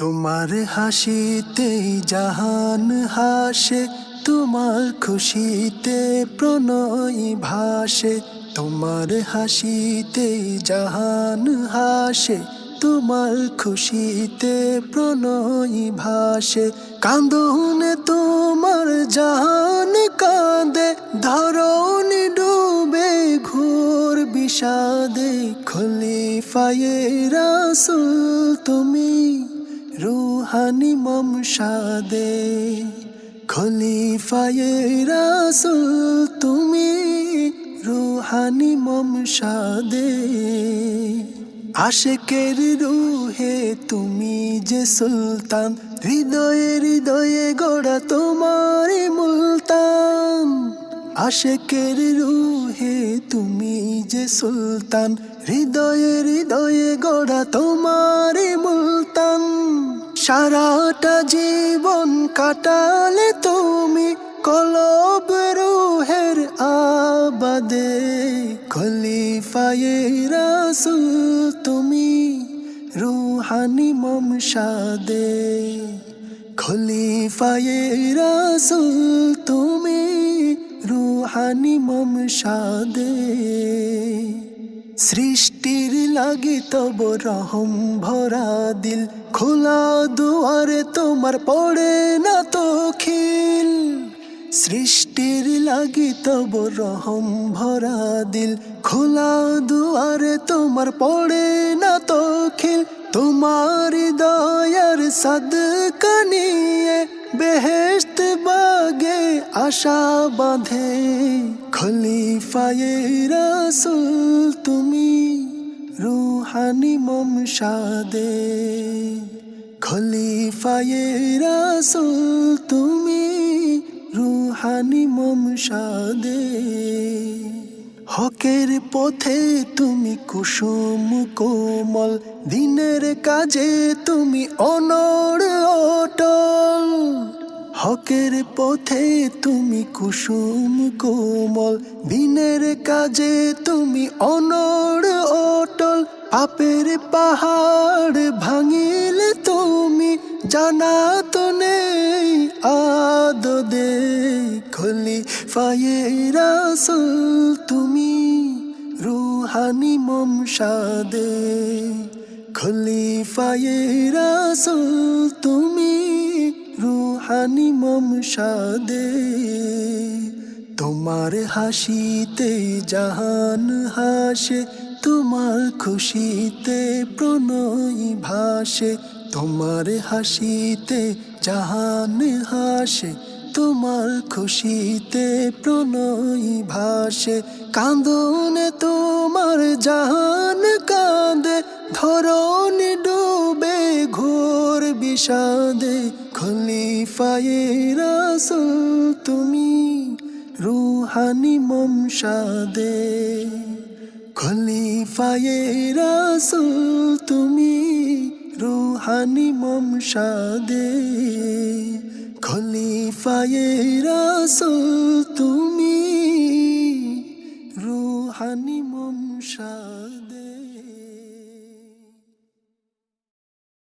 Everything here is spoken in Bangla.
তোমার হাসিতে জাহান হাসে, তোমার খুশিতে প্রণয় ভাসে, তোমার হাসিতে জাহান হাসে, তোমার খুশিতে প্রণয় ভাসে। কান্দনে তোমার জাহান কাঁদে, ধরণি ডুবে ঘোর বিষাদে, খলিফায়ে রাসুল তুমি। রুহানি মমসাদে খলিফায়ে রাসুল, তুমি রুহানি মমসাদে আশেকের রুহে তুমি যে সুলতান, হৃদয়ে হৃদয়ে গোড়া তোমার মুলতান। আশেকের রুহে তুমি যে সুলতান, হৃদয়ে হৃদয়ে গোড়া তোমার মুলতান। সারাটা জীবন কাটালে তুমি কলব রুহের আবাদে। খলিফায়ে রাসুল তুমি রুহানি মমসাদে। খলিফায়ে রাসুল তুমি রুহানি মমসাদে। সৃষ্টির লাগি তব রহম ভরা দিল। খোলা দুয়ারে তোমার পড়ে না তো খিল। সৃষ্টির লাগি তব রহম ভরা দিল। খোলা দুয়ারে তোমার পড়ে না তো খিল। তোমার দয়ার সদকা নিয়ে বেহেস্ত বাগে আশা বাঁধে। খলিফায়ে রাসুল, তুমি রুহানি মমসাদে। খলিফায়ে রাসুল, তুমি রুহানি মমসাদে। হকের পথে তুমি কুসুম কোমল, দিনের কাজে তুমি অনড় অটল। হকের পথে তুমি কুসুম কোমল, দিনের কাজে তুমি অনড় অটল পাপের পাহাড় ভাঙিলে তুমি জানা তো নেই আদদে খলি ফায়ে রাসুল তুমি রুহানি মমসাদে, খলিফায়ে রাসুল তুমি রুহানি মমসাদে তোমার হাসিতে জাহান হাসে, তোমার খুশিতে প্রণয় ভাসে, তোমার হাসিতে জাহান হাসে, তোমার খুশিতে প্রণয় ভাসে কান্দনে তোমার জাহান কাঁদে, ধরণি ডুবে ঘোর বিষাদে খলিফায়ে রাসুল, তুমি রুহানি মমসাদে খলিফায়ে রাসুল, তুমি রুহানি মমসাদে খলিফায়ে রাসুল, তুমি রুহানি মমসাদে